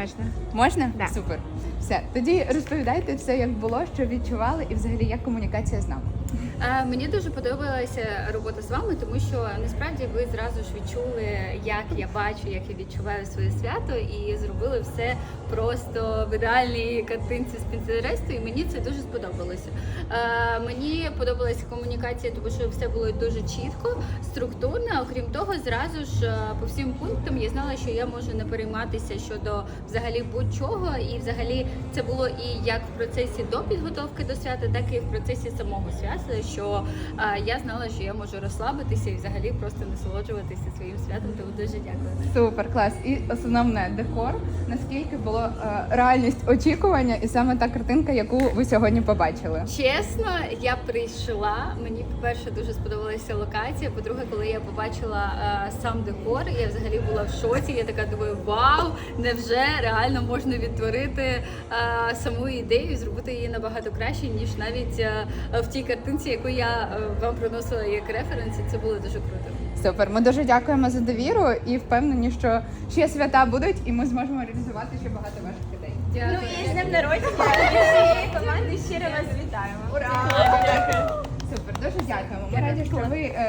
Можна. Можна? Да. Супер. Все. Тоді розповідайте все, як було, що відчували, і взагалі як комунікація з нами. Е, Мені дуже подобалася робота з вами, тому що насправді ви зразу ж відчули, як я бачу, як я відчуваю своє свято, і зробили все просто в ідеальній картинці з Пінтересту, і мені це дуже сподобалося. Е, Мені подобалася комунікація, тому що все було дуже чітко, структурно. Окрім того, зразу ж е, по всім пунктам я знала, що я можу не перейматися щодо взагалі будь-чого, і взагалі це було і як в процесі до підготовки до свята, так і в процесі самого свята, що е, я знала, що я можу розслабитися і взагалі просто насолоджуватися своїм святом. Тому дуже дякую. Супер, клас. І основне декор. Наскільки було е, реальність очікування, і саме та картинка, яку ви сьогодні побачили. Чесно, я прийшла. Мені по-перше дуже сподобалася локація. По-друге, коли я побачила е, сам декор, я взагалі була в шоці. Я така думаю, вау, невже реально можна відтворити саму ідею і зробити її набагато краще, ніж навіть в тій картинці, яку я е, вам приносила як референс. І це було дуже круто. Супер. Ми дуже дякуємо за довіру і впевнені, що ще свята будуть, і ми зможемо реалізувати ще багато ваших ідей. Дякую. Ну і з ним народження всієї команди щиро вас вітаємо. Ура! Супер, дуже дякуємо. Ми раді, що ви. е,